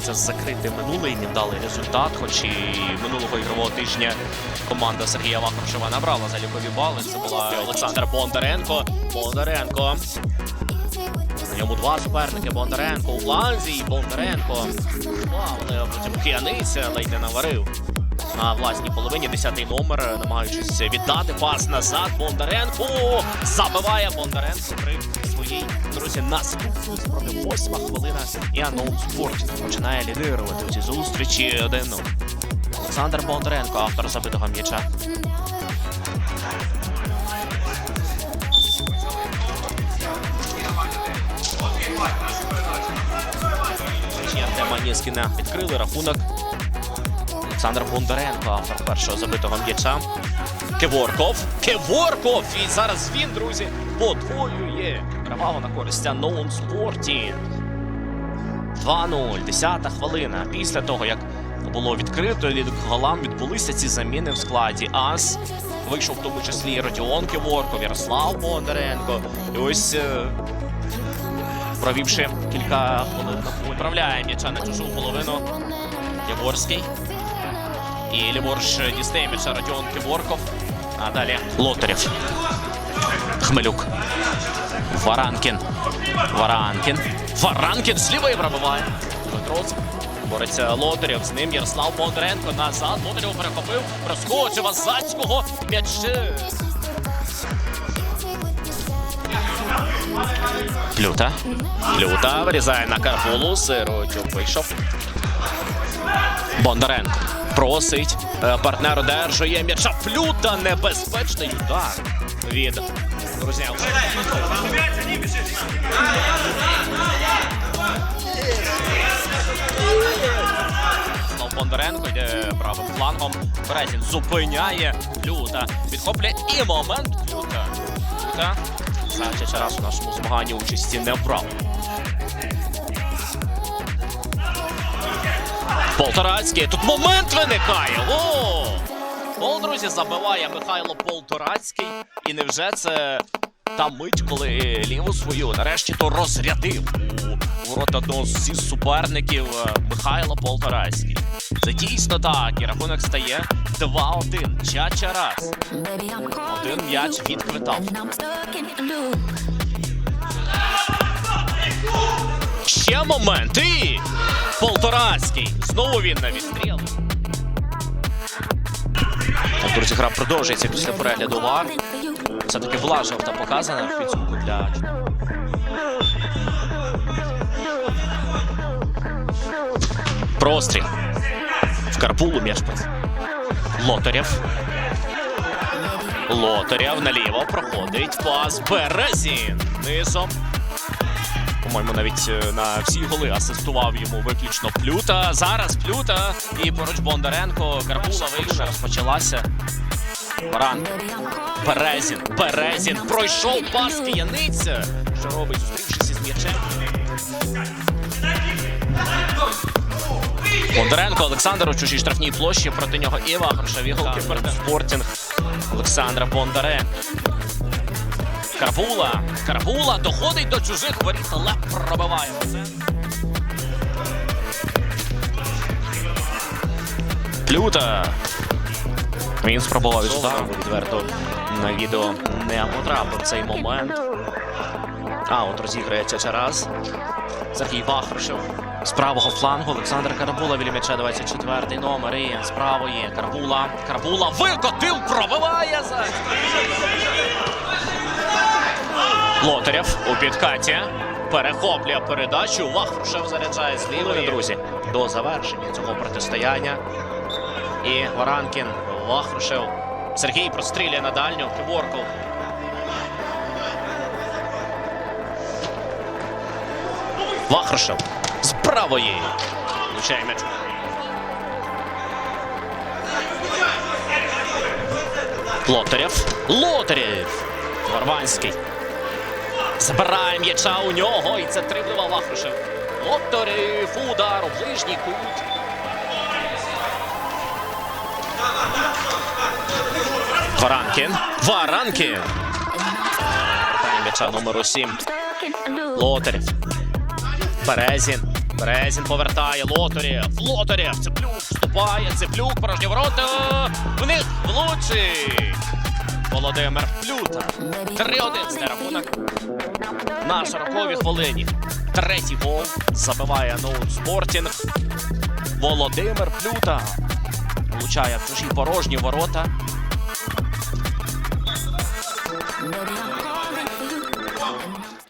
намагається закрити минулий невдалий результат. Хоч і минулого ігрового тижня команда Сергія Ваховшева набрала залікові бали. Це була Олександр Бондаренко. Бондаренко. На ньому два суперники. Бондаренко у фланзі. і Бондаренко. Але потім п'яниця ледь не наварив. На власній половині 10-й номер, намагаючись віддати пас назад. Бондаренко забиває Бондаренко друзі. Наступну спроби восьма хвилина. І Спорт починає лідирувати у цій зустрічі 1-0. Олександр Бондаренко, автор забитого м'яча. Речі Артема Ніскіна відкрили рахунок. Олександр Бондаренко, автор першого забитого м'яча. Кеворков. Кеворков! І зараз він, друзі, подвоює перевагу на користь Ноун Спорті. 2-0, 10 хвилина. Після того, як було відкрито лід голам, відбулися ці заміни в складі. Ас вийшов в тому числі і Родіон Кеворков, Ярослав Бондаренко. І ось е, провівши кілька хвилин відправляє м'яча на чужу половину. Яворський. І ліворуч дістає м'яча Родіон Киворков. А далі Лотарєв. Хмелюк. Варанкін. Варанкін. Варанкін з лівої пробиває. Дмитроц. Бореться Лотарєв. З ним Ярослав Бондаренко. Назад. Лотарєв перехопив. Проскочив Азацького. М'яче. Плюта. Плюта вирізає на карфулу. Сиротюк вийшов. Бондаренко просить. Е, Партнер одержує м'яча. Флюта. Небезпечний удар від друзів. Бондаренко йде правим флангом. Березін зупиняє Флюта. Підхоплює і момент Флюта. Флюта. Ще раз у нашому змаганні участі не брав. Полторацький. Тут момент виникає. О! Гол, друзі, забиває Михайло Полторацький. І невже це та мить, коли ліву свою нарешті то розрядив у ворота одного зі суперників е, Михайло Полторацький. Це дійсно так. І рахунок стає 2-1. Чача раз. Один м'яч відквитав. Ще момент. І Полторацький. Знову він на відстріл. Друзі, гра продовжується після перегляду вар. Все-таки була жовта показана в підсумку для простріл. В Карпулу м'яч пас. Лотарєв. Лотарєв наліво проходить пас Березін. Низом. По-моєму, навіть е, на всі голи асистував йому виключно Плюта. Зараз Плюта і поруч Бондаренко. Карпула вийшла, розпочалася. Баран. Березін. Березін. Пройшов пас Кияниця. Що робить, зустрівшись із м'ячем. Бондаренко Олександр у чужій штрафній площі. Проти нього Іва. Грошові голкіпер Спортінг Олександра Бондаренка. Карпула. Карпула доходить до чужих воріт, але пробиває. Плюта. Він спробував удару, відверто на відео не потрапив цей момент. А, от розіграється Чарас. Сергій Вахрушев. З правого флангу Олександр Карабула біля м'яча 24 номер. І з правої Карбула. Карбула викотив, пробиває за. Лотарєв у підкаті. Перехоплює передачу. Вахрушев заряджає з лівої. Друзі, до завершення цього протистояння. І Варанкін, Вахрушев. Сергій прострілює на дальню. Киворков. Вахрушев з правої. Влучає м'яч. Лотарєв. Лотарєв. Варванський. Забирає м'яча у нього. І це триблива Вахрушев. Лотарєв. Удар у ближній кут. Варанкін. Варанкін. Повертає м'яча номеру 7. Лотарєв. Березін. Березін повертає Лотарєв. Лотарєв. Цеплюк вступає. Цеплюк порожні ворота. В них влучить. Володимир Флюта. Три один це рахунок. На широковій хвилині. Третій гол забиває ноутспортінг. Володимир Флюта влучає в чужі порожні ворота.